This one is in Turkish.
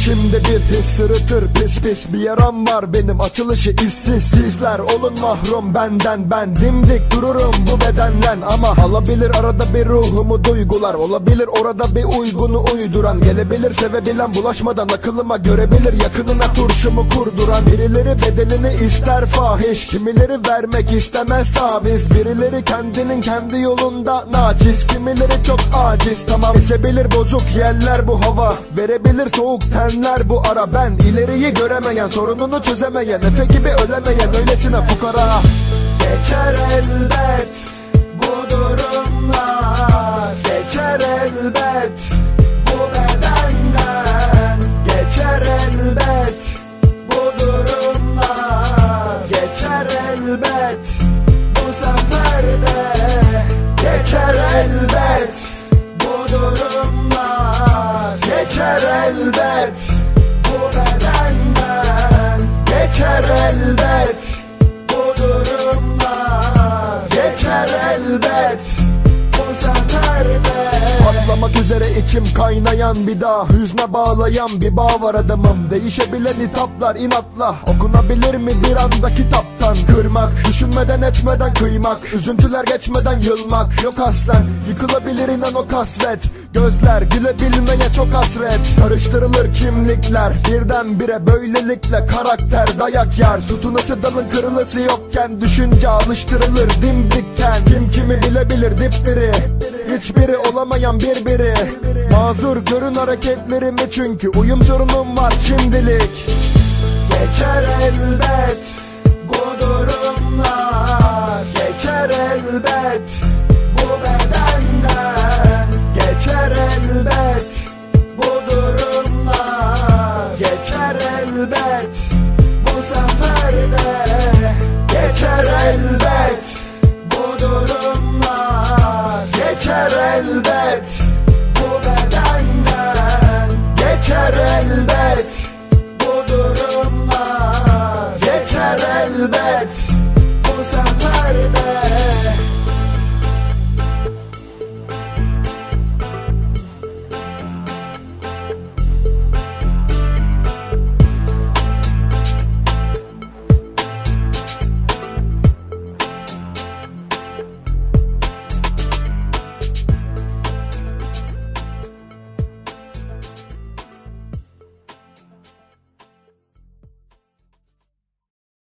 içimde bir his sırıtır pis pis bir yaram var. Benim açılışı işsiz Sizler olun mahrum. Benden ben dimdik dururum bu bedenden. Ama alabilir arada bir ruhumu duygular. Olabilir orada bir uygunu uyduran. Gelebilir sevebilen bulaşmadan akılıma görebilir. Yakınına turşumu kurduran Birileri bedenini ister fahiş. Kimileri vermek istemez taviz. Birileri kendinin kendi yolunda naçiz. Kimileri çok aciz. Tamam Esebilir bozuk yerler bu hava. Verebilir soğuk tenler bu ara. Ben ileriyi göremeyen sorununu çözemeyen Efe gibi ölemeyen. Öylesine fukara. Geçer elbet Geçer elbet. Bu bedenden Geçer elbet. Bu durumlar. Geçer elbet Patlamak üzere içim kaynayan bir daha Hüzne bağlayan bir bağ var adamım Değişebilen hitaplar inatla Okunabilir mi bir anda kitaptan? Kırmak, düşünmeden etmeden kıymak Üzüntüler geçmeden yılmak. Yok aslen, yıkılabilir inan o kasvet. Gözler gülebilmeye çok hasret. Karıştırılır kimlikler Birdenbire böylelikle karakter dayak yer. Tutunası dalın kırılısı yokken Düşünce alıştırılır dimdikken. Kim kimi bilebilir dipdiri Hiçbiri olamayan birbiri. Mazur görün hareketlerimi çünkü Uyum sorunum var şimdilik. Geçer elbet bu durumlar. Geçer elbet bu bedenden. Geçer elbet bu durumlar. Geçer elbet bu sefer de Geçer elbet Geçer elbet. Bu bedenden Geçer elbet. Bu durumlar Geçer elbet. Bu sefer